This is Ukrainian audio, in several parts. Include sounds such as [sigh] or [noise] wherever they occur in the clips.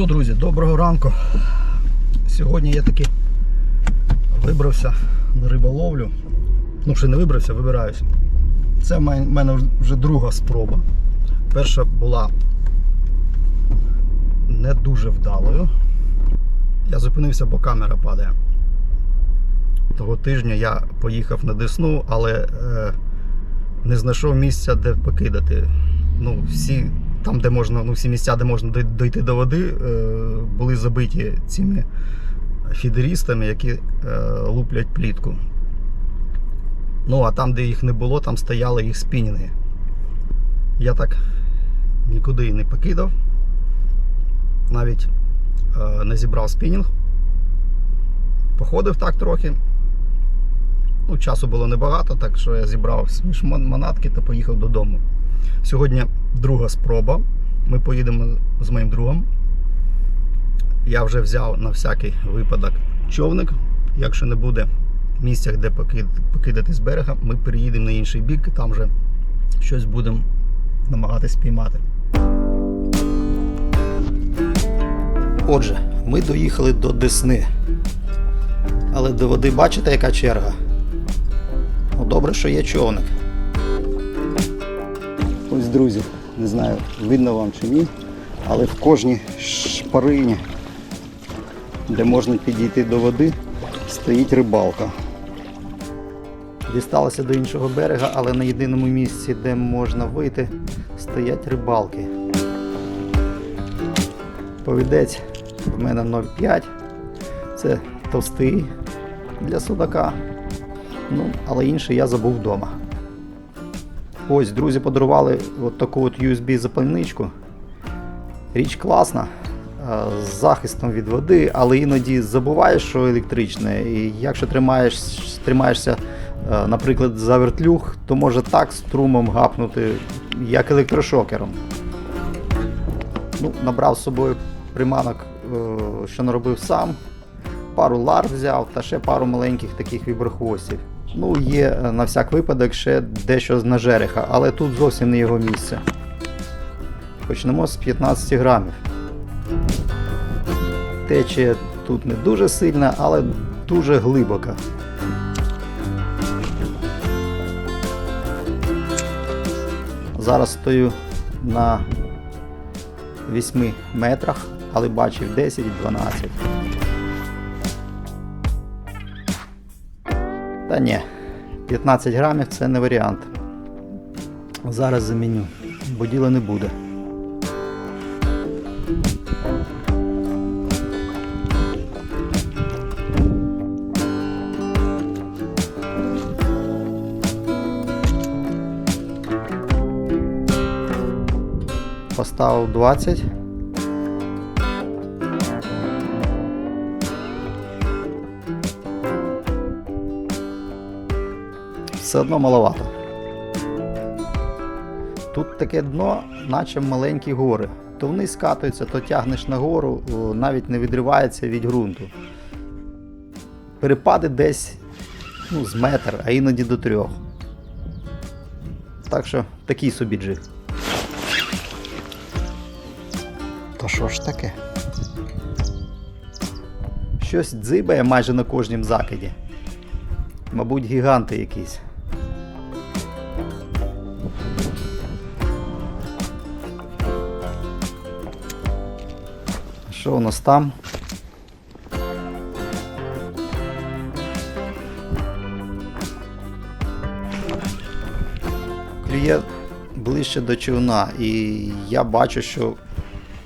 що, друзі, доброго ранку. Сьогодні я таки вибрався на риболовлю. Ну, ще не вибрався, вибираюсь. Це в мене вже друга спроба. Перша була не дуже вдалою. Я зупинився, бо камера падає. Того тижня я поїхав на Десну, але е, не знайшов місця, де покидати. Ну, всі, там, де можна, ну, всі місця, де можна дой- дойти до води, е, були забиті цими фідерістами, які е, луплять плітку. Ну, а там, де їх не було, там стояли їх спінінги. Я так нікуди і не покидав. Навіть е, не зібрав спінінг. Походив так трохи. Ну, часу було небагато, так що я зібрав свої шман- манатки та поїхав додому. Сьогодні друга спроба. Ми поїдемо з моїм другом. Я вже взяв на всякий випадок човник. Якщо не буде місця, де покидати з берега, ми переїдемо на інший бік і там вже щось будемо намагатись піймати. Отже, ми доїхали до Десни. Але до води бачите, яка черга? Ну, добре, що є човник. Ось, друзі, не знаю, видно вам чи ні, але в кожній шпарині, де можна підійти до води, стоїть рибалка. Дісталося до іншого берега, але на єдиному місці, де можна вийти, стоять рибалки. Повідець в мене 0,5. Це товстий для судака. Ну, але інший я забув вдома. Ось, друзі подарували от таку от USB-запальничку. Річ класна, е, з захистом від води, але іноді забуваєш, що електричне. І якщо тримаєш, тримаєшся, е, наприклад, за вертлюг, то може так струмом гапнути, як електрошокером. Ну, набрав з собою приманок, е, що наробив сам. Пару лар взяв та ще пару маленьких таких віброхвостів. Ну, є е, на всяк випадок ще дещо з нажериха, але тут зовсім не його місце. Почнемо з 15 грамів. Течія тут не дуже сильна, але дуже глибока. Зараз стою на 8 метрах, але бачив 10-12. Та ні, 15 грамів це не варіант. Зараз заміню, бо діла не буде. Поставив 20. Все одно маловато. Тут таке дно, наче маленькі гори. То вниз скатуються, то тягнеш нагору, навіть не відривається від ґрунту. Перепади десь ну, з метр, а іноді до трьох. Так що такий собі джиг. То що ж таке? Щось дзибає майже на кожнім закиді. Мабуть, гіганти якісь. Що у нас там? Клює ближче до човна, і я бачу, що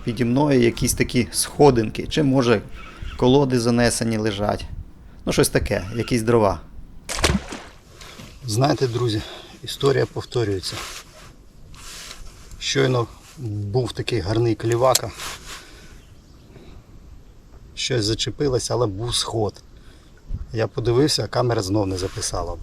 піді мною якісь такі сходинки, чи може колоди занесені лежать. Ну, щось таке, якісь дрова. Знаєте, друзі, історія повторюється. Щойно був такий гарний клівака. Щось зачепилося, але був сход. Я подивився, а камера знов не записала.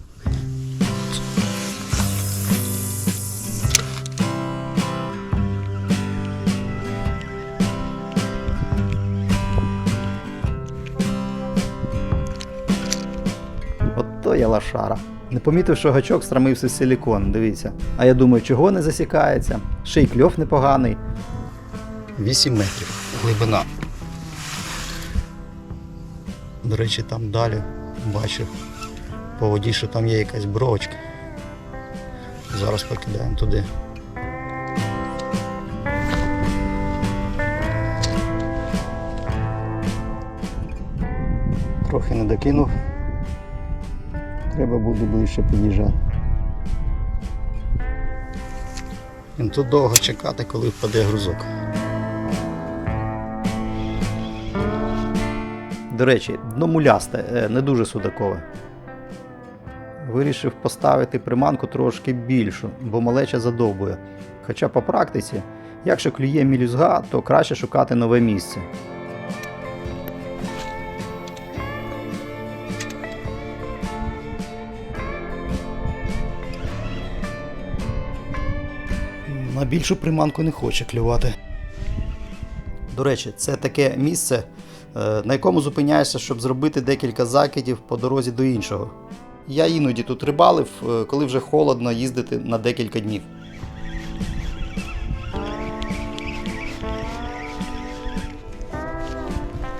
От то я лошара. Не помітив, що гачок страмився з силікон, дивіться. А я думаю, чого не засікається? Ще й кльов непоганий. 8 метрів глибина. До речі, там далі бачив по воді, що там є якась бровочка. Зараз покидаємо туди. Трохи не докинув. Треба буде ближче під'їжджати. Тут довго чекати, коли впаде грузок. До речі, дно мулясте, е, не дуже судакове. Вирішив поставити приманку трошки більшу, бо малеча задовбує. Хоча по практиці, якщо клює мілюзга, то краще шукати нове місце. На більшу приманку не хоче клювати. До речі, це таке місце, на якому зупиняєшся, щоб зробити декілька закидів по дорозі до іншого. Я іноді тут рибалив, е, коли вже холодно їздити на декілька днів.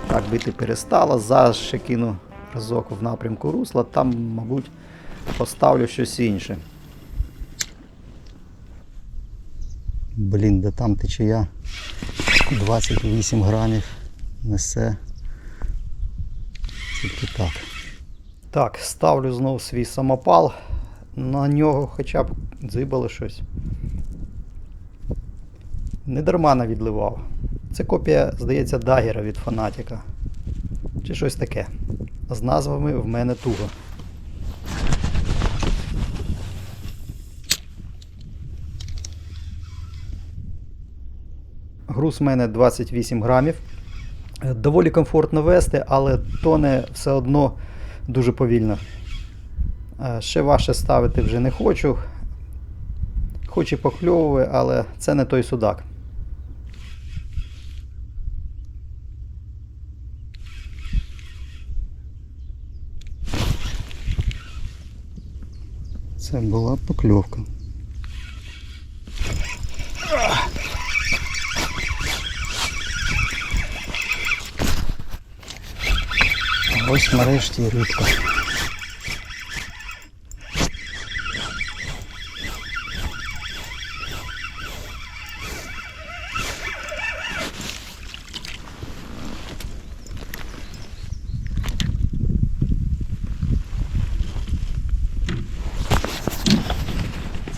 Так, бити перестала, зараз ще кину разок в напрямку русла, там, мабуть, поставлю щось інше. Блін, де там течія 28 грамів несе. Тільки так. Так, ставлю знов свій самопал. На нього хоча б дзибало щось. Не дарма не відливав. Це копія, здається, дагера від фанатіка. Чи щось таке. З назвами в мене туго. Груз в мене 28 грамів. Доволі комфортно вести, але тоне все одно дуже повільно. Е, Ще важче ставити вже не хочу. Хоч і покльовує, але це не той судак. Це була покльовка. Ось нарешті рибка.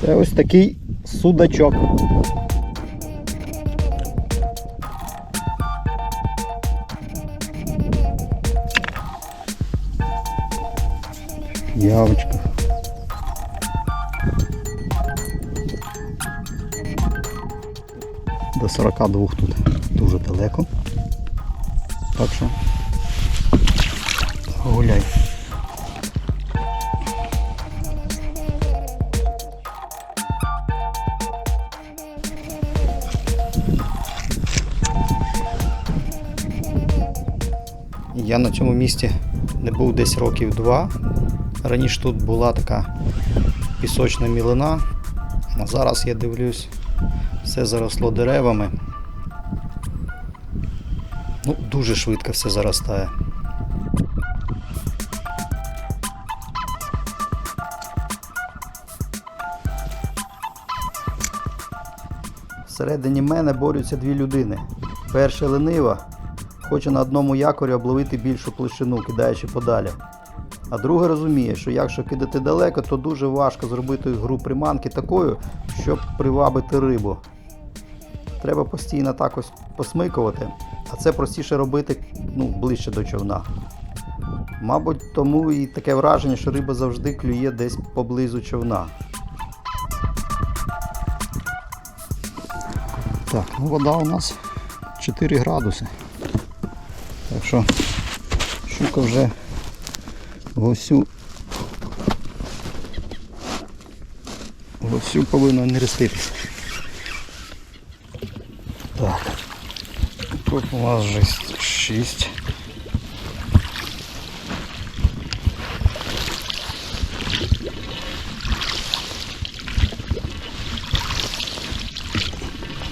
Це ось такий судачок. До 42 тут дуже далеко. Так що гуляй. Я на цьому місці не був десь років два. Раніше тут була така пісочна мілина, а зараз я дивлюсь, все заросло деревами. Ну, дуже швидко все заростає. Всередині мене борються дві людини. Перша ленива, хоче на одному якорі обловити більшу площину, кидаючи подалі. А друга розуміє, що якщо кидати далеко, то дуже важко зробити гру приманки такою, щоб привабити рибу. Треба постійно так ось посмикувати, а це простіше робити ну, ближче до човна. Мабуть, тому і таке враження, що риба завжди клює десь поблизу човна. Так, ну вода у нас 4 градуси. Так що щука вже вовсю вовсю повинна нереститися. Так. Тут у нас вже 6.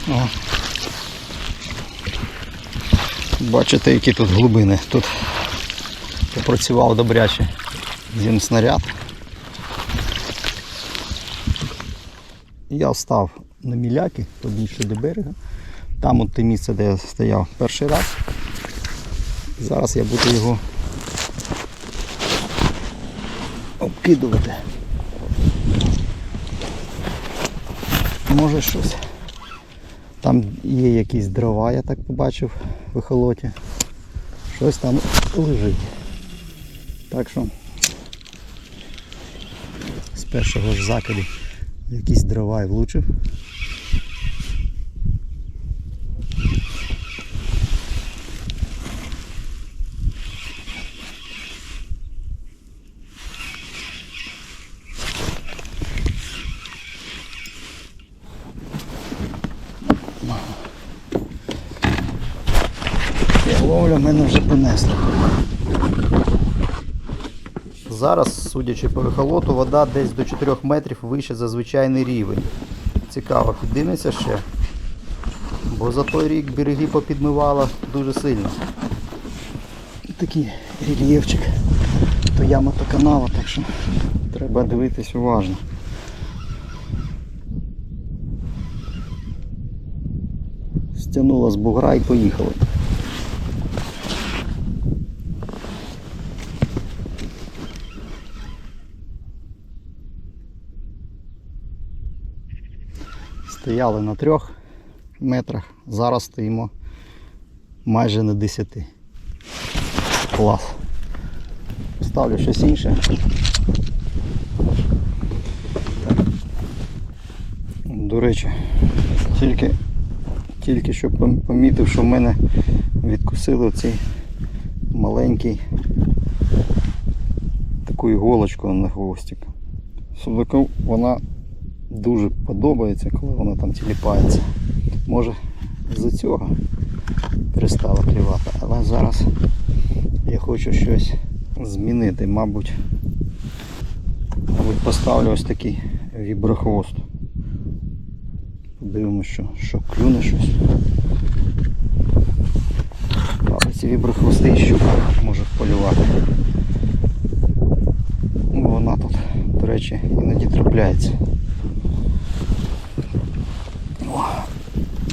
О. Бачите, які тут глибини. Тут Попрацював добряче зім снаряд. Я встав на міляки, побільше до берега. Там от те місце, де я стояв перший раз. Зараз я буду його обкидувати. Може щось. Там є якісь дрова, я так побачив в ехолоті. Щось там лежить. Так що з першого ж закиду якісь дрова і влучив. Ловля мене вже понесла. Зараз, судячи по ехолоту, вода десь до 4 метрів вище за звичайний рівень. Цікаво, підійметься ще. Бо за той рік береги попідмивало дуже сильно. Такий рельєфчик. То яма, то канава, так що треба дивитись уважно. Стягнула з бугра і поїхали. Стояли на трьох метрах, зараз стоїмо майже на 10. Клас. Ставлю щось інше. До речі, тільки, тільки що помітив, що в мене відкусили цей маленький таку іголочку на хвостик. Судаку вона дуже подобається, коли вона там тіліпається. Може з-за цього перестала клювати, але зараз я хочу щось змінити. Мабуть, мабуть поставлю ось такий віброхвост. Подивимося, що, що клюне щось. Але ці віброхвости і щука може полювати. Вона тут, до речі, іноді трапляється.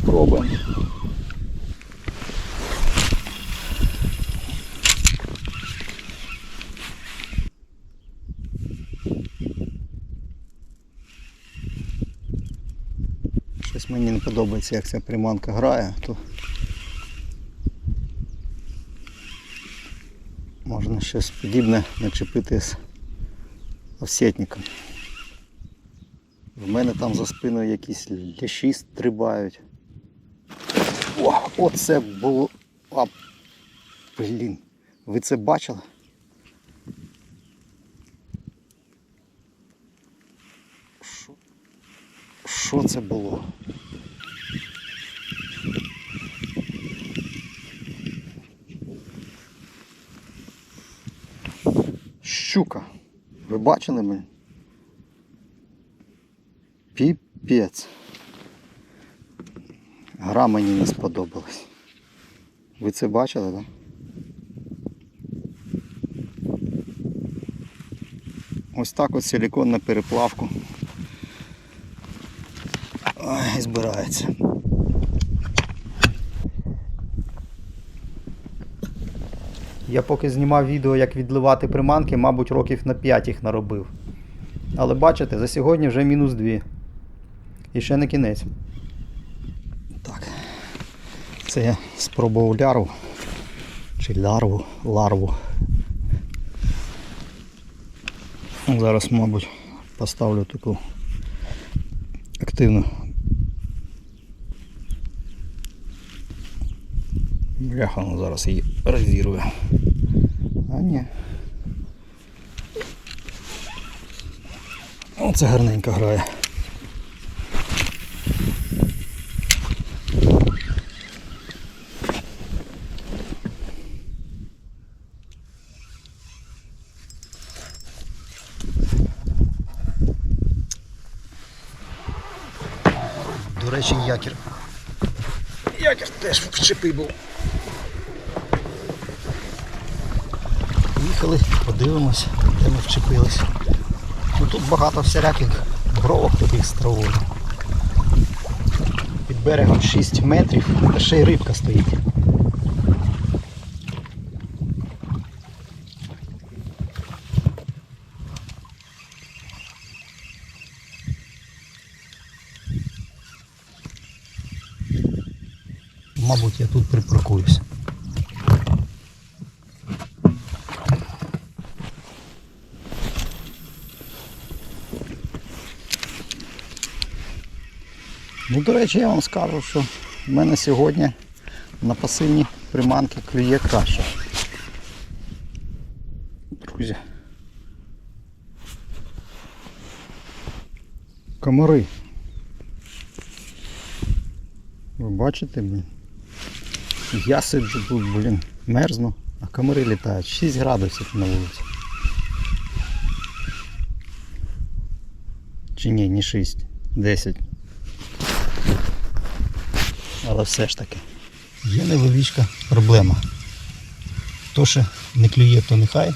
Пробуємо. Щось мені не подобається, як ця приманка грає, то можна щось подібне начепити з овсетником. В мене там за спиною якісь лящі стрибають. О, оце було. А, блін. Ви це бачили? Що це було? Щука. Ви бачили мене? Піпець. Гра мені не сподобалась. Ви це бачили, так? Ось так от силикон на переплавку. Збирається. Я поки знімав відео, як відливати приманки, мабуть, років на 5 їх наробив. Але бачите, за сьогодні вже мінус 2. І ще не кінець. Так. Це я спробував лярву. Чи лярву, ларву. Ну, Зараз, мабуть, поставлю таку активну. Бляха, ну зараз її розірве. А ні. Оце гарненько грає. До речі, якір. Якір теж в чепи був. Поїхали, подивимось, де ми вчепились. Ну, тут багато всіляких бровок таких з травою. Під берегом 6 метрів, та ще й рибка стоїть. Мабуть, я тут припаркуюсь. Ну, до речі, я вам скажу, що в мене сьогодні на пасивні приманки клює краще. Друзі. Комари. Ви бачите, блін? Я сиджу тут, блін, мерзну, а комари літають. 6 градусів на вулиці. Чи ні, не 6, 10. Але все ж таки. Є невеличка проблема. То, що не клює, то нехай.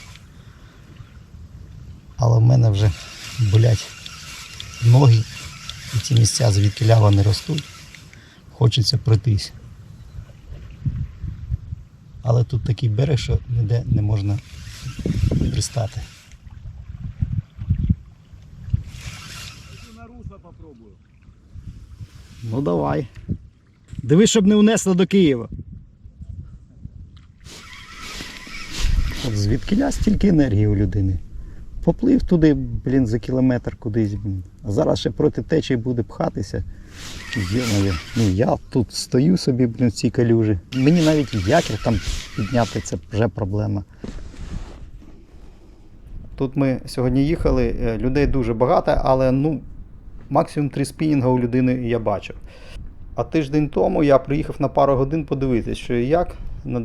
Але в мене вже болять ноги і ті місця, звідки лява не ростуть. Хочеться пройтись. Але тут такий берег, що ніде не можна пристати. на русло попробую. Ну давай. Дивись, щоб не унесло до Києва. От звідки стільки енергії у людини. Поплив туди, блін, за кілометр кудись. Блін. А зараз ще проти течії буде пхатися. Йо-моє. Ну я тут стою собі, блін, в цій калюжі. Мені навіть якір там підняти це вже проблема. Тут ми сьогодні їхали, е, людей дуже багато, але ну, максимум три спінінга у людини я бачив. А тиждень тому я приїхав на пару годин подивитися, що і як на.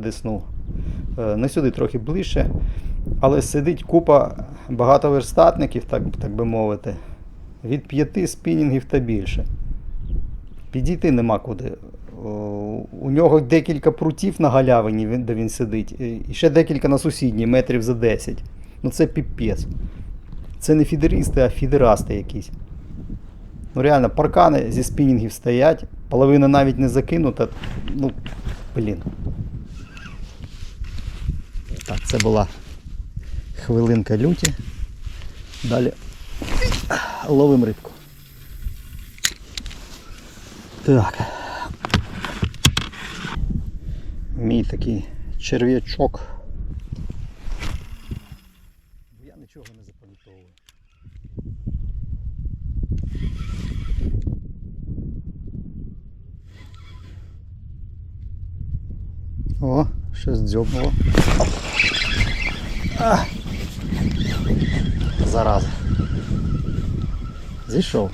Е, Не сюди трохи ближче. Але сидить купа багатоверстатників, так, так би мовити, від п'яти спінінгів та більше. Підійти нема куди. У нього декілька прутів на галявині, де він сидить, і ще декілька на сусідній, метрів за 10. Ну це піпець. Це не фідеристи, а фідерасти якісь. Ну реально, паркани зі спінінгів стоять, половина навіть не закинута. Ну, блін. Так, це була хвилинка люті. Далі ловим рибку. Так. Мій такий черв'ячок. Я нічого не запам'ятовую. О, щось дзьобнуло. А! Зараза. Зійшов.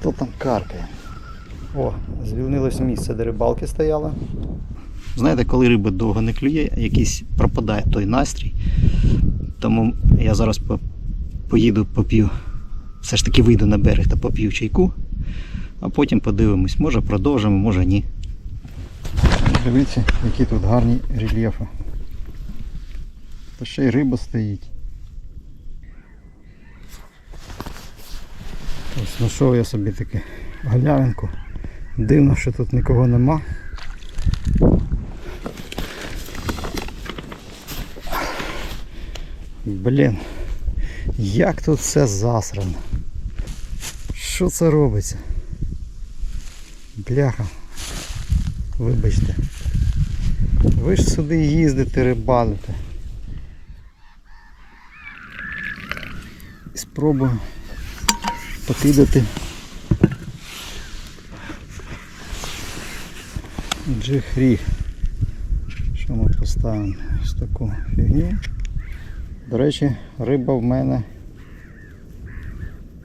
Хто там каркає? О, звільнилось місце, де рибалки стояли. Знаєте, коли риба довго не клює, якийсь пропадає той настрій. Тому я зараз по- поїду поп'ю. Все ж таки вийду на берег та поп'ю чайку, а потім подивимось, може продовжимо, може ні. Дивіться, які тут гарні рельєфи. Та ще й риба стоїть. Ось знайшов я собі таку галявинку. Дивно, що тут нікого нема. Блін, як тут все засрано. Що це робиться? Бляха. Вибачте. Ви ж сюди їздите, рибалите. І спробую покидати джихрі. Що ми поставимо ось таку фігню. До речі, риба в мене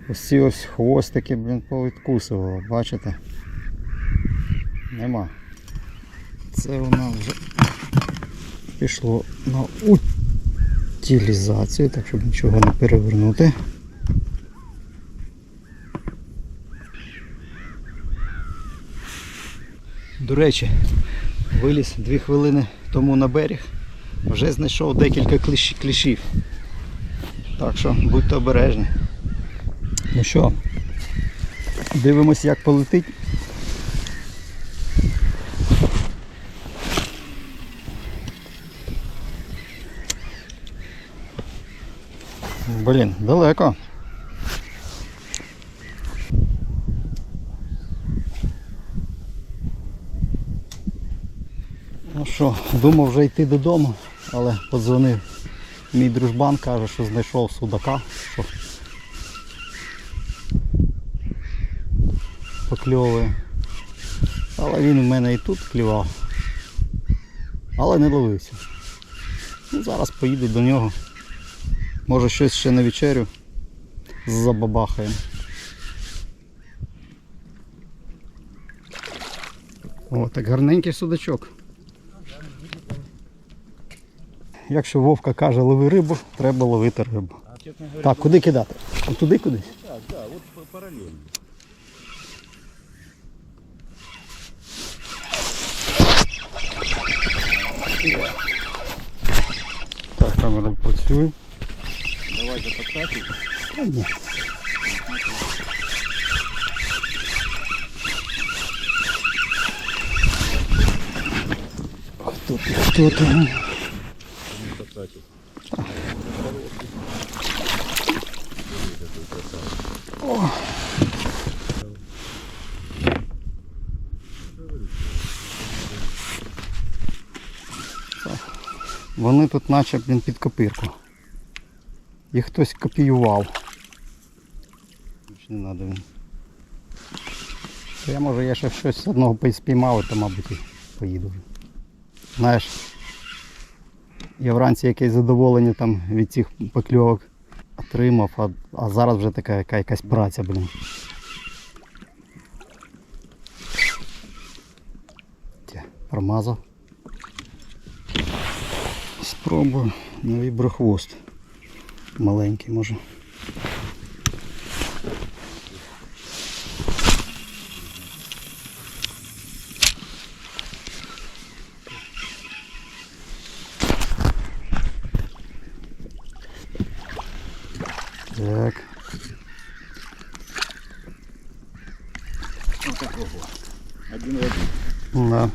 ось ці ось хвостики, блін, повідкусувала, бачите? Нема. Це вона вже пішло на стилізацію, так щоб нічого не перевернути. До речі, виліз дві хвилини тому на берег. Вже знайшов декілька кліщів. Так що будьте обережні. Ну що, дивимось, як полетить. Блін, далеко. Ну що, думав вже йти додому, але подзвонив мій дружбан, каже, що знайшов судака, що покльовує. Але він у мене і тут клював. Але не ловився. Ну, зараз поїду до нього. Може щось ще на вечерю забабахаємо. О, так гарненький судачок. Якщо Вовка каже лови рибу, треба ловити рибу. Так, куди кидати? От Туди кудись? Так, да, вот параллельно. Так, камера працює. Давайте ні. Хто, хто там? подкатим. Вони тут наче блін, під копирку. Їх хтось копіював. Не треба він. Я може я ще щось одного спіймав, то мабуть і поїду. Знаєш, я вранці якесь задоволення там від цих покльовок отримав, а, а зараз вже така яка, якась праця, блін. Промазав. Спробую новий брохвост. Маленький може. Так. Такого. Один в один. Да.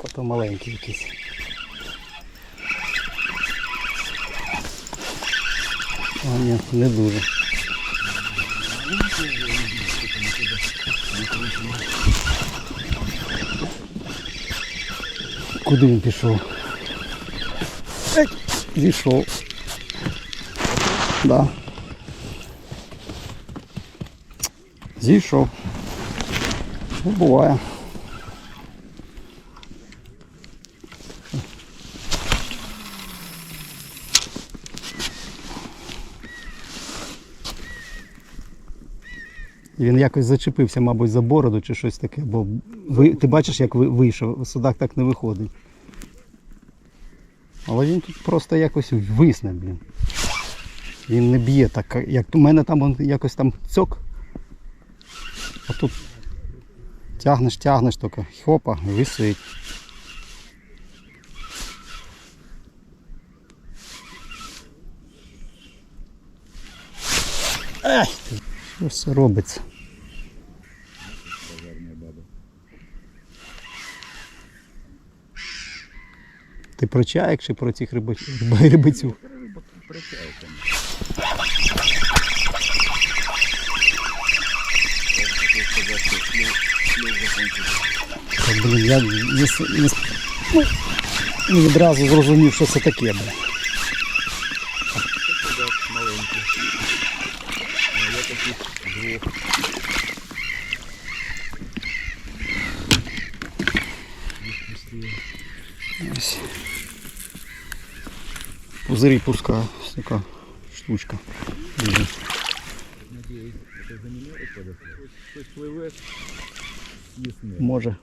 Ото маленький якийсь. А, ні, не дуже. Куди він пішов? Ей, Зійшов. Да. Зійшов. Ну, буває. Він якось зачепився, мабуть, за бороду чи щось таке, бо ви, ти бачиш, як вийшов, судак так не виходить. Але він тут просто якось висне, блін. Він не б'є так, як у мене там он якось там цьок. А тут тягнеш, тягнеш тільки, хопа, висить. Ай! Це робиться? Ти про чаєк чи про цих рибач- риб- рибацюк? Блін, я не, с- не, ну, не відразу зрозумів, що це таке. Блін. маленький. А я таких двух. Ось. Пузирі пускаю. Ось така штучка. Може.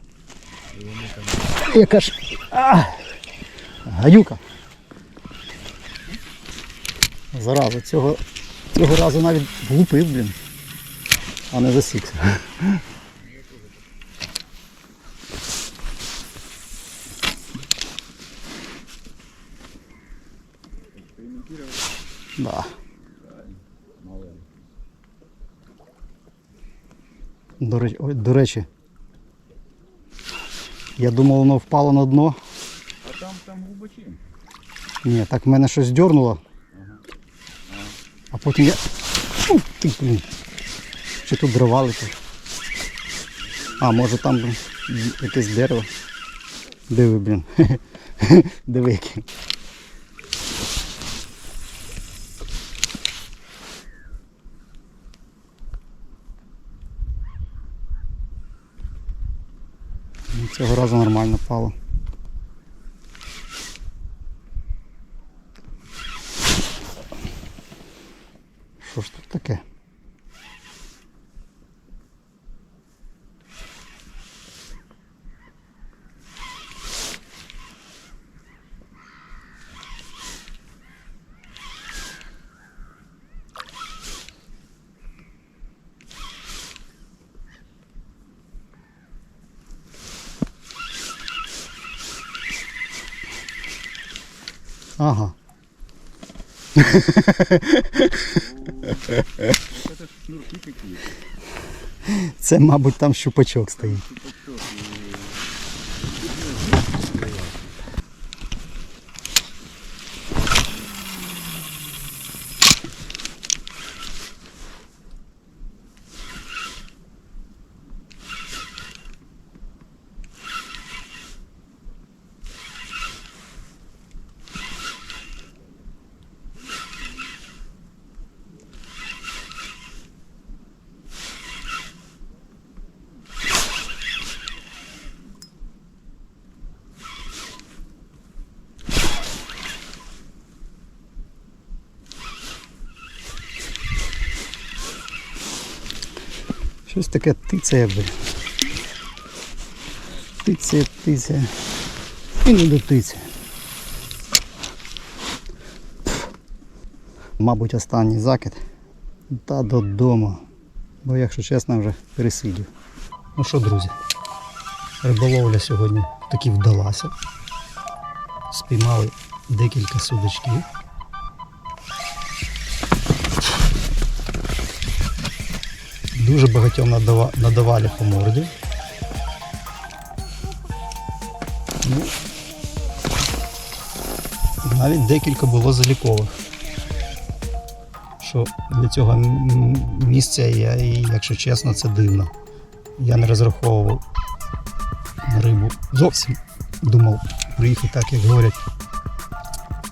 Яка ж. А! Гадюка. Зараза, цього, цього разу навіть влупив, блін. А не засікся. Да. До речі, ой, до речі. Я думав, воно впало на дно. А там, там глибочин. Ні, так мене щось дьорнуло. А потім я. Ух ти, блін. Чи тут дрова летять? А, може там якесь дерево. Диви, блін. [laughs] Диви який. Ну, Цього разу нормально впало. Що ж тут таке? Ага. Це, мабуть, там щупачок стоїть. Щось таке тицяє, блін. Тицяє, тицяє. І не дотицяє. Мабуть, останній закид. Та додому. Бо, якщо чесно, вже пересидів. Ну що, друзі, риболовля сьогодні таки вдалася. Спіймали декілька судочків. Дуже багатьом надава- надавали по морді. Ну, навіть декілька було залікових. Що для цього місця я, і, якщо чесно, це дивно. Я не розраховував на рибу зовсім. Думав приїхати так, як говорять,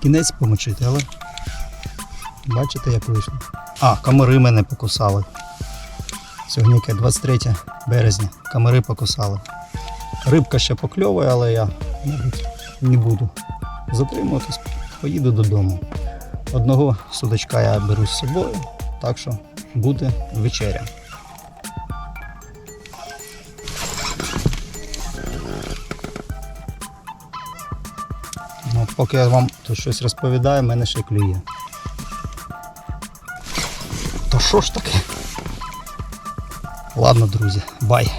кінець помочити, але бачите, як вийшло. А, комари мене покусали. Сьогодні 23 березня. Комари покусали. Рибка ще покльовує, але я не буду затримуватись, поїду додому. Одного судачка я беру з собою, так що буде вечеря. Ну, поки я вам тут щось розповідаю, мене ще клює. То що ж таке? Ладно, друзі, бай.